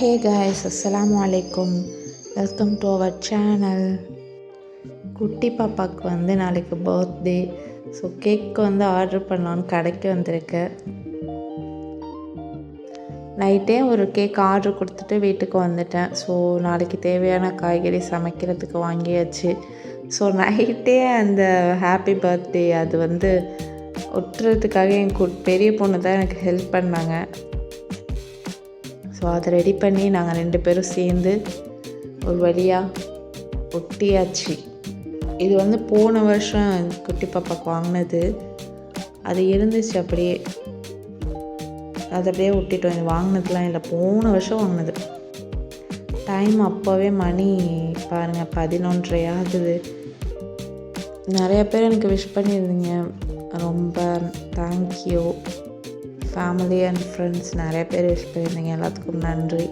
Hey guys அஸ்லாம் அலைக்கும் welcome to our channel குட்டி பாப்பாவுக்கு வந்து நாளைக்கு பர்த்டே ஸோ கேக் வந்து ஆர்டர் பண்ணலான்னு கடைக்கு வந்திருக்கேன் நைட்டே ஒரு கேக் ஆர்டர் கொடுத்துட்டு வீட்டுக்கு வந்துட்டேன். ஸோ நாளைக்கு தேவையான காய்கறி சமைக்கிறதுக்கு வாங்கியாச்சு. ஸோ நைட்டே அந்த ஹாப்பி பர்த்டே அது வந்து ஒட்டுறதுக்காக என் பெரிய பொண்ணு தான் எனக்கு ஹெல்ப் பண்ணாங்க. ஸோ அதை ரெடி பண்ணி நாங்கள் ரெண்டு பேரும் சேர்ந்து ஒரு வழியாக ஒட்டியாச்சு. இது வந்து போன வருஷம் குட்டி பாப்பாக்கு வாங்கினது. அது இருந்துச்சு அப்படியே. அது அப்படியே ஒட்டிட்டோம். இது வாங்கினதுலாம் இல்லை. போன வருஷம் வாங்கினது. டைம் அப்போவே மணி பாருங்கள் பதினொன்றரை ஆகுது. நிறைய பேர் எனக்கு விஷ் பண்ணியிருந்தீங்க. ரொம்ப தேங்க்யூ ஃபேமிலி அண்ட் ஃப்ரெண்ட்ஸ் நிறைய பேர் விஷ் பண்ணியிருந்தீங்க. எல்லாத்துக்கும் நன்றி.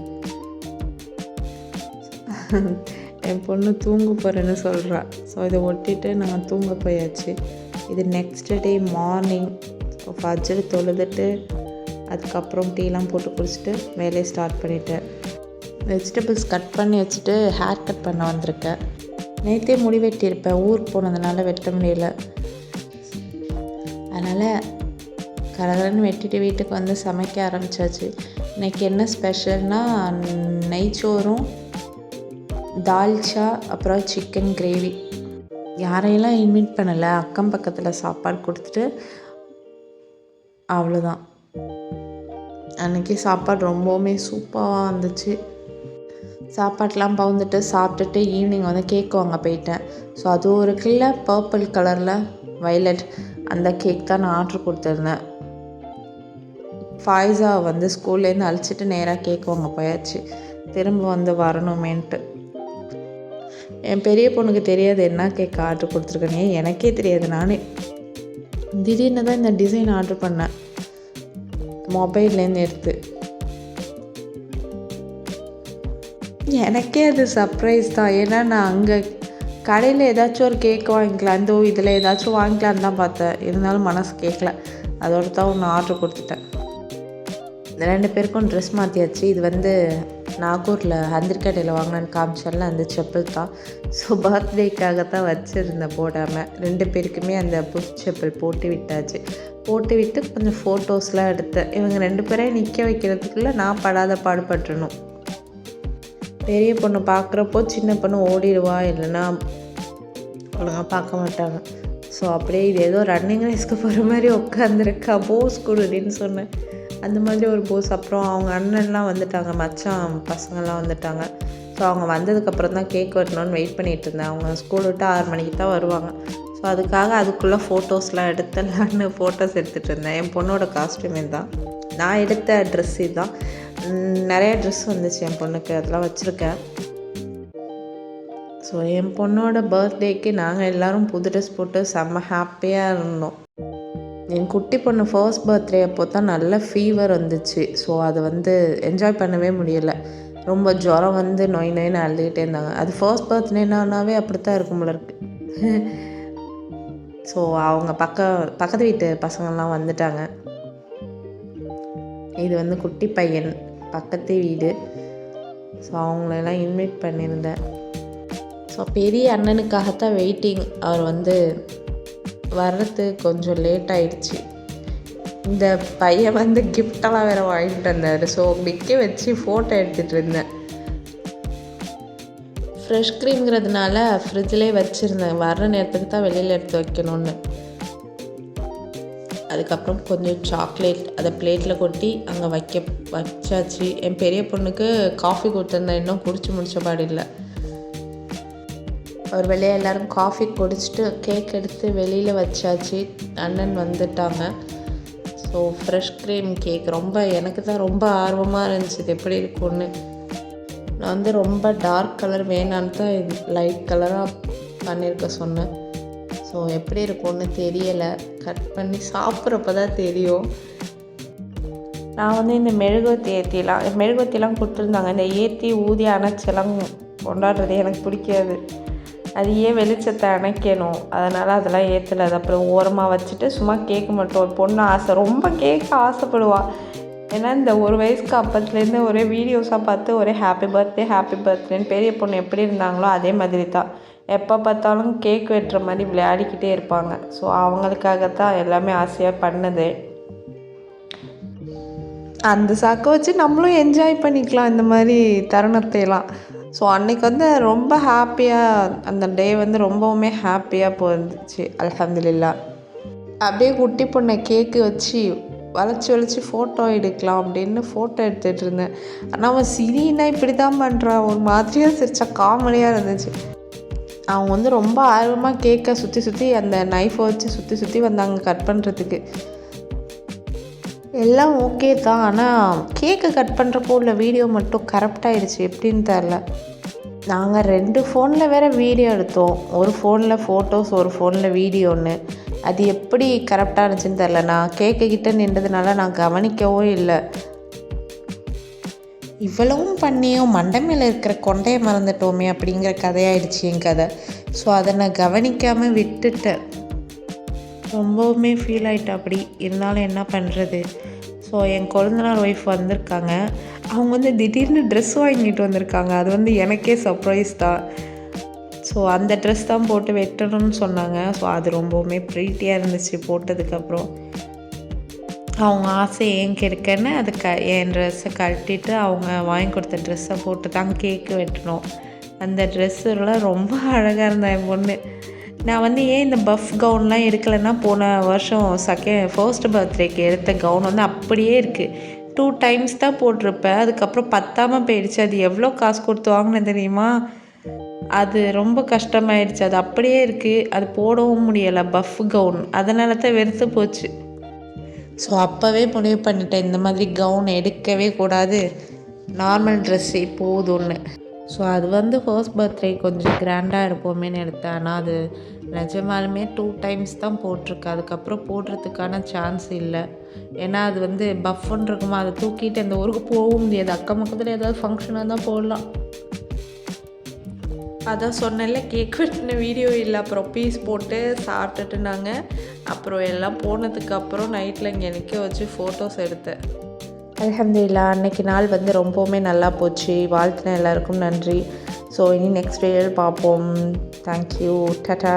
என் பொண்ணு தூங்க போகிறேன்னு சொல்கிறா ஸோ இதை ஒட்டிட்டு நாங்கள் தூங்க போயாச்சு. இது நெக்ஸ்ட் டே மார்னிங் ஃபஜ்ஜர் தொழுதுட்டு அதுக்கப்புறம் டீலாம் போட்டு குடிச்சிட்டு வேலையை ஸ்டார்ட் பண்ணிவிட்டேன் வெஜிடபிள்ஸ் கட் பண்ணி வச்சுட்டு ஹேர் கட் பண்ண வந்திருக்கேன். நேற்றே முடி வெட்டியிருப்பேன். ஊருக்கு போனதுனால வெட்ட முடியல. கடகடன்னு வெட்டிட்டு வீட்டுக்கு வந்து சமைக்க ஆரம்பித்தாச்சு இன்றைக்கி என்ன ஸ்பெஷல்னால் நெய்ச்சோறும் தால்ச்சா அப்புறம் சிக்கன் கிரேவி. யாரையெல்லாம் இன்வைட் பண்ணலை அக்கம் பக்கத்தில் சாப்பாடு கொடுத்துட்டு அவ்வளோதான் அன்றைக்கி சாப்பாடு ரொம்பவுமே சூப்பராக இருந்துச்சு. சாப்பாட்டெலாம் பவுந்துட்டு சாப்பிட்டுட்டு ஈவினிங் வந்து கேக் வாங்க போயிட்டேன். ஸோ அது ஒரு கிள்ள பர்பிள் கலரில் வைலட் அந்த கேக் தான் நான் ஆர்டர் கொடுத்துருந்தேன். ஃபாய்ஸாவை வந்து ஸ்கூல்லேருந்து அழைச்சிட்டு நேராக கேக் வாங்க போயாச்சு. திரும்ப வந்து வரணுமேன்ட்டு. என் பெரிய பொண்ணுக்கு தெரியாது என்ன கேக் ஆர்டர் கொடுத்துருக்கேனே? எனக்கே தெரியாது நானே. திடீர்னு தான் இந்த டிசைன் ஆர்டர் பண்ணேன். மொபைல்லேருந்து எடுத்து. எனக்கே அது சர்ப்ரைஸ் தான். ஏன்னா நான் அங்கே கடையில் ஏதாச்சும் ஒரு கேக் வாங்கிக்கலாம் இந்த இதில் ஏதாச்சும் வாங்கிக்கலான்னு தான் பார்த்தேன். இருந்தாலும் மனசு கேட்கல அதோட தான் ஒன்று ஆர்டர் கொடுத்துட்டேன். ரெண்டு பேருக்கும் ட்ரெஸ் மாற்றியாச்சு இது வந்து நாகூரில் ஹந்திர்கடையில் வாங்கினேன்னு காமிச்சால அந்த செப்பல் தான். ஸோ பர்த்டேக்காக தான் வச்சுருந்தேன் போடாமல் ரெண்டு பேருக்குமே அந்த புஷ் செப்பல் போட்டு விட்டாச்சு. போட்டு விட்டு கொஞ்சம் ஃபோட்டோஸ்லாம் எடுத்தேன் இவங்க ரெண்டு பேரையும் நிற்க வைக்கிறதுக்குள்ளே நான் படாத பாடுபட்டுணும் பெரிய பொண்ணு பார்க்குறப்போ சின்ன பொண்ணு ஓடிடுவா இல்லைன்னா ஒழுங்காக பார்க்க மாட்டாங்க. ஸோ அப்படியே இது ஏதோ ரன்னிங் ரேஸ்க்கு போகிற மாதிரி உட்காந்துருக்கா போஸ் கொடுன்னு சொன்னேன். அந்த மாதிரி ஒரு போஸ் அப்புறம் அவங்க அண்ணன்லாம் வந்துட்டாங்க மச்சான் பசங்கள்லாம் வந்துட்டாங்க. ஸோ அவங்க வந்ததுக்கப்புறம் தான் கேக் வெட்டணும்னு வெயிட் பண்ணிகிட்டு இருந்தேன். அவங்க ஸ்கூல் விட்டு ஆறு மணிக்கு தான் வருவாங்க. ஸோ அதுக்காக அதுக்குள்ளே ஃபோட்டோஸ்லாம் எடுத்துடலான்னு ஃபோட்டோஸ் எடுத்துகிட்டு இருந்தேன். என் பொண்ணோட காஸ்ட்யூமே தான் நான் எடுத்த ட்ரெஸ் இதுதான். நிறைய ட்ரெஸ் வந்துச்சு என் பொண்ணுக்கு. அதெல்லாம் வச்சுருக்கேன். ஸோ என் பொண்ணோட பர்த்டேக்கு நாங்கள் எல்லோரும் புது ட்ரெஸ் போட்டு செம்ம ஹாப்பியாக இருந்தோம். என் குட்டி பொண்ணு ஃபர்ஸ்ட் பர்த்டே அப்போ தான் நல்ல ஃபீவர் வந்துச்சு. ஸோ அதை வந்து என்ஜாய் பண்ணவே முடியலை. ரொம்ப ஜுரம் வந்து நொய் நொயின்னு அழுதுகிட்டே இருந்தாங்க. அது ஃபர்ஸ்ட் பர்த்டேனாவே அப்படி தான் இருக்கும் போல இருக்கு. ஸோ அவங்க பக்க பக்கத்து வீட்டு பசங்கள்லாம் வந்துட்டாங்க. இது வந்து குட்டி பையன் பக்கத்து வீடு. ஸோ அவங்களெல்லாம் இன்வைட் பண்ணியிருந்தேன். ஸோ பெரிய அண்ணனுக்காகத்தான் வெயிட்டிங் அவர் வந்து வர்றது கொஞ்சம் லேட் ஆயிடுச்சு. இந்த பையன் வந்து கிஃப்டெல்லாம் வேறு வாங்கிட்டு வந்தார். ஸோ நிற்க வச்சு ஃபோட்டோ எடுத்துகிட்டு இருந்தேன். ஃப்ரெஷ் க்ரீம்ங்கிறதுனால ஃப்ரிட்ஜிலே வச்சுருந்தேன். வர்ற நேரத்துக்கு தான் வெளியில் எடுத்து வைக்கணும்னு. அதுக்கப்புறம் கொஞ்சம் சாக்லேட் அதை பிளேட்டில் கொட்டி அங்கே வைக்க வச்சாச்சு. என் பெரிய பொண்ணுக்கு காஃபி கொடுத்துருந்தேன். இன்னும் குடிச்சு முடிச்ச பாடு இல்லை. ஒரு வெளியே எல்லோரும் காஃபி குடிச்சிட்டு கேக் எடுத்து வெளியில் வச்சாச்சு. அண்ணன் வந்துட்டாங்க. ஸோ ஃப்ரெஷ் க்ரீம் கேக் ரொம்ப எனக்கு தான் ரொம்ப ஆர்வமாக இருந்துச்சு இது எப்படி இருக்கும்னு. நான் வந்து ரொம்ப டார்க் கலர் வேணான்னு தான் இது லைட் கலராக பண்ணியிருக்க சொன்னேன். ஸோ எப்படி இருக்கும்னு தெரியலை. கட் பண்ணி சாப்பிட்றப்ப தான் தெரியும். நான் வந்து இந்த மெழுகுவத்தி ஏற்றிலாம் மெழுகுவத்திலாம் கொடுத்துருந்தாங்க. இந்த ஏற்றி ஊதி அணைச்செல்லாம் கொண்டாடுறது எனக்கு பிடிக்காது. அது ஏன் வெளிச்சத்தை அணைக்கணும்? அதனால் அதெல்லாம் ஏற்றலை அது அப்புறம் ஓரமாக வச்சுட்டு சும்மா கேட்க மட்டும் ஒரு பொண்ணு ஆசை. ரொம்ப கேட்க ஆசைப்படுவாள் ஏன்னா இந்த ஒரு வயசுக்கு அப்பத்துலேருந்து ஒரே வீடியோஸாக பார்த்து ஒரே ஹாப்பி பர்த்டே ஹாப்பி பர்த்டேன்னு பெரிய பொண்ணு எப்படி இருந்தாங்களோ அதே மாதிரி தான் எப்போ பார்த்தாலும் கேக் வெட்டுற மாதிரி விளையாடிக்கிட்டே இருப்பாங்க. ஸோ அவங்களுக்காகத்தான் எல்லாமே ஆசையாக பண்ணுது. அந்த சாக்கை வச்சு நம்மளும் என்ஜாய் பண்ணிக்கலாம். இந்த மாதிரி தருணத்தையெல்லாம். ஸோ அன்றைக்கி வந்து ரொம்ப ஹாப்பியாக அந்த டே வந்து ரொம்பவுமே ஹாப்பியாக போயிருந்துச்சு. அலமதுல்லா அப்படியே குட்டி பொண்ணை கேக்கு வச்சு வளைச்சி வளைச்சி ஃபோட்டோ எடுக்கலாம் அப்படின்னு ஃபோட்டோ எடுத்துகிட்டு இருந்தேன். ஆனால் அவன் சிரின்னா இப்படி தான் பண்ணுறான் ஒரு மாதிரியாக சிரிச்சா காமெடியாக இருந்துச்சு. அவங்க வந்து ரொம்ப ஆர்வமாக கேக்கை சுற்றி சுற்றி அந்த நைஃபை வச்சு சுற்றி சுற்றி வந்தாங்க கட் பண்ணுறதுக்கு எல்லாம் ஓகே தான். ஆனால் கேக்கு கட் பண்ணுறப்போ உள்ள வீடியோ மட்டும் கரெக்டாகிடுச்சு எப்படின்னு தெரில நாங்கள் ரெண்டு ஃபோனில் வேறு வீடியோ எடுத்தோம். ஒரு ஃபோனில் ஃபோட்டோஸ் ஒரு ஃபோனில் வீடியோன்னு அது எப்படி கரெக்டாக இருந்துச்சுன்னு தெரில நான் கேக்கு கிட்டே நின்றதுனால நான் கவனிக்கவும் இல்லை. இவ்வளவும் பண்ணியும் மண்டமையில் இருக்கிற கொண்டையை மறந்துட்டோமே அப்படிங்கிற கதையாயிடுச்சு என் கதை. ஸோ அதை நான் கவனிக்காமல் விட்டுட்டேன். ரொம்பவுமே ஃபீல் ஆகிட்டா அப்படி. இருந்தாலும் என்ன பண்ணுறது ஸோ என் கொழுந்தனார் ஒய்ஃப் வந்திருக்காங்க. அவங்க வந்து திடீர்னு ட்ரெஸ் வாங்கிட்டு வந்திருக்காங்க. அது வந்து எனக்கே சர்ப்ரைஸ் தான். ஸோ அந்த ட்ரெஸ் தான் போட்டு வெட்டணும்னு சொன்னாங்க. ஸோ அது ரொம்பவுமே ப்ரீட்டியாக இருந்துச்சு போட்டதுக்கப்புறம் அவங்க ஆசை ஏன் கெடுக்கன்னு அது க என் ட்ரெஸ்ஸை கட்டிட்டு அவங்க வாங்கி கொடுத்த ட்ரெஸ்ஸை போட்டு தான் கேக்கு வெட்டணும். அந்த ட்ரெஸ்ஸுலாம் ரொம்ப அழகாக இருந்தேன் என் பொண்ணு. நான் வந்து ஏன் இந்த பஃப் கவுன்லாம் எடுக்கலைன்னா போன வருஷம் செகண்ட் ஃபர்ஸ்ட் பர்த்டேக்கு எடுத்த கவுன் வந்து அப்படியே இருக்குது டூ டைம்ஸ் தான் போட்டிருப்பேன். அதுக்கப்புறம் பத்தாமல் போயிடுச்சு. அது எவ்வளோ காசு கொடுத்து வாங்கினேன் தெரியுமா? அது ரொம்ப கஷ்டமாயிடுச்சு. அது அப்படியே இருக்குது அது போடவும் முடியலை பஃப் கவுன் அதனால தான் வெறுத்து போச்சு. ஸோ அப்போவே முடிவு பண்ணிட்டேன். இந்த மாதிரி கவுன் எடுக்கவே கூடாது. நார்மல் ட்ரெஸ்ஸே போதும்னு. ஸோ அது வந்து ஃபர்ஸ்ட் பர்த்டே கொஞ்சம் கிராண்டாக இருப்போமேனு எடுத்தேன். ஆனால் அது நிஜமாலுமே டூ டைம்ஸ் தான் போட்டிருக்கு. அதுக்கப்புறம் போடுறதுக்கான சான்ஸ் இல்லை. ஏன்னா அது வந்து பஃப்னு இருக்குமா அதை தூக்கிட்டு அந்த ஊருக்கு போகவும் முடியாது. அக்கம் பக்கத்தில் ஏதாவது ஃபங்க்ஷனாக தான் போடலாம். அதான் சொன்னேன்ல கேக் வெட்டின வீடியோ இல்லை. அப்புறம் பீஸ் போட்டு சாப்பிட்டுட்டு நாங்கள் அப்புறம் எல்லாம் போனதுக்கப்புறம் நைட்டில் இங்கே நிற்க வச்சு ஃபோட்டோஸ் எடுத்தேன். அலமதுல்லா அன்னைக்கு நாள் வந்து ரொம்பவுமே நல்லா போச்சு. வாழ்த்துன எல்லாருக்கும் நன்றி. ஸோ இனி நெக்ஸ்ட் வீடியோவில் பார்ப்போம். Thank you ta-ta